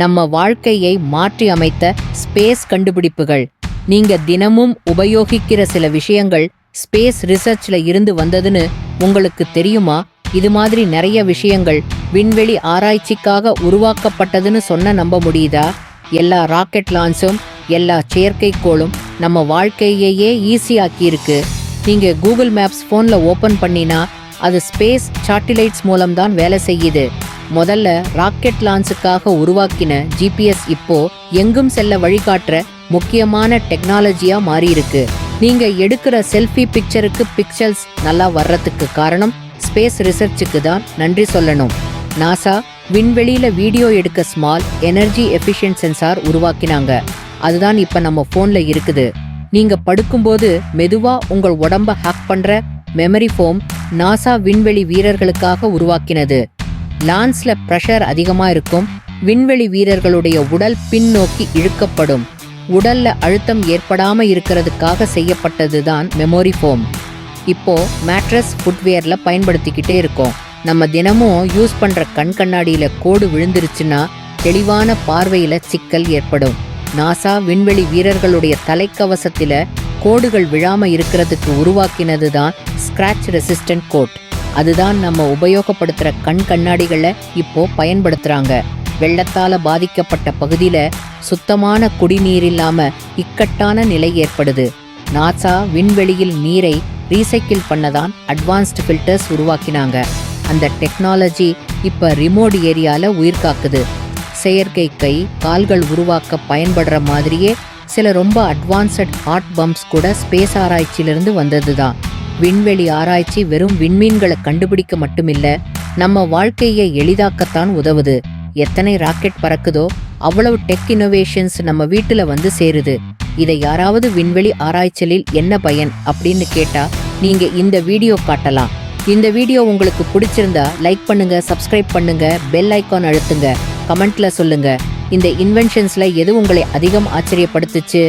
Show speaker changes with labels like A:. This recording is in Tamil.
A: நம்ம வாழ்க்கையை மாற்றி அமைத்த ஸ்பேஸ் கண்டுபிடிப்புகள். நீங்க தினமும் உபயோகிக்கிற சில விஷயங்கள் ஸ்பேஸ் ரிசர்ச்ல இருந்து வந்ததுன்னு உங்களுக்கு தெரியுமா? இது மாதிரி நிறைய விஷயங்கள் விண்வெளி ஆராய்ச்சிக்காக உருவாக்கப்பட்டதுன்னு சொன்ன நம்ப முடியுதா? எல்லா ராக்கெட் லான்ச்சும் எல்லா செயற்கைக்கோளும் நம்ம வாழ்க்கையையே ஈஸியாக்கியிருக்கு நீங்க கூகுள் மேப்ஸ் ஃபோன்ல ஓபன் பண்ணினா அது ஸ்பேஸ் சாட்டிலைட்ஸ் மூலம்தான் வேலை செய்யுது. முதல்ல ராக்கெட் லான்ச்சுக்காக உருவாக்கின ஜிபிஎஸ் இப்போ எங்கும் செல்ல வழிகாட்டுற முக்கியமான டெக்னாலஜியா மாறியிருக்கு. நீங்க எடுக்கிற செல்ஃபி பிக்சருக்கு பிக்சல்ஸ் நல்லா வர்றதுக்கு காரணம் ஸ்பேஸ் ரிசர்ச்சுக்கு தான். நன்றி சொல்லணும். நாசா விண்வெளியில வீடியோ எடுக்க ஸ்மால் எனர்ஜி எஃபிஷியன்ட் சென்சார் உருவாக்கினாங்க. அதுதான் இப்ப நம்ம போன்ல இருக்குது. நீங்க படுக்கும்போது மெதுவா உங்கள் உடம்ப ஹேக் பண்ற மெமரி ஃபோம் நாசா விண்வெளி வீரர்களுக்காக உருவாக்கினது. லான்ஸ்ல ப்ரெஷர் அதிகமாக இருக்கும். விண்வெளி வீரர்களுடைய உடல் பின்னோக்கி இழுக்கப்படும். உடல்ல அழுத்தம் ஏற்படாமல் இருக்கிறதுக்காக செய்யப்பட்டது தான் மெமோரி ஃபோம் இப்போ மேட்ரஸ் ஃபுட்வேர்ல பயன்படுத்திக்கிட்டே இருக்கோம். நம்ம தினமும் யூஸ் பண்ற கண் கண்ணாடியில கோடு விழுந்துருச்சுன்னா தெளிவான பார்வையில சிக்கல் ஏற்படும். நாசா விண்வெளி வீரர்களுடைய தலைக்கவசத்தில் கோடுகள் விழாமல் இருக்கிறதுக்கு உருவாக்கினது தான் ஸ்கிராச் ரெசிஸ்டன்ட் கோட் அதுதான் நம்ம உபயோகப்படுத்துகிற கண் கண்ணாடிகளை இப்போ பயன்படுத்துகிறாங்க வெள்ளத்தால் பாதிக்கப்பட்ட பகுதியில் சுத்தமான குடிநீர் இல்லாமல் இக்கட்டான நிலை ஏற்படுது. நாசா விண்வெளியில் நீரை ரீசைக்கிள் பண்ணதான் அட்வான்ஸ்டு ஃபில்டர்ஸ் உருவாக்கினாங்க. அந்த டெக்னாலஜி இப்போ ரிமோட் ஏரியாவில் உயிர் காக்குது. செயற்கை கை கால்கள் உருவாக்க பயன்படுற மாதிரியே சில ரொம்ப அட்வான்ஸ்ட் ஹார்ட் பம்ப்ஸ் கூட ஸ்பேஸ் ஆராய்ச்சியிலிருந்து வந்தது தான் விண்வெளி ஆராய்ச்சி வெறும் விண்மீன்களை கண்டுபிடிக்க மட்டுமில்ல நம்ம வாழ்க்கையை எளிதாக்கத்தான் உதவுது. எத்தனை ராக்கெட் பறக்குதோ அவ்வளவு டெக் இன்னோவேஷன்ஸ் நம்ம வீட்டுல வந்து சேருது. இதை யாராவது விண்வெளி ஆராய்ச்சலில் என்ன பயன் அப்படின்னு கேட்டா நீங்க இந்த வீடியோ காட்டலாம். இந்த வீடியோ உங்களுக்கு பிடிச்சிருந்தா லைக் பண்ணுங்க சப்ஸ்கிரைப் பண்ணுங்க பெல் ஐக்கான் அழுத்துங்க கமெண்ட்ல சொல்லுங்க. இந்த இன்வென்ஷன்ஸ்ல எது உங்களை அதிகம் ஆச்சரியப்படுத்துச்சு?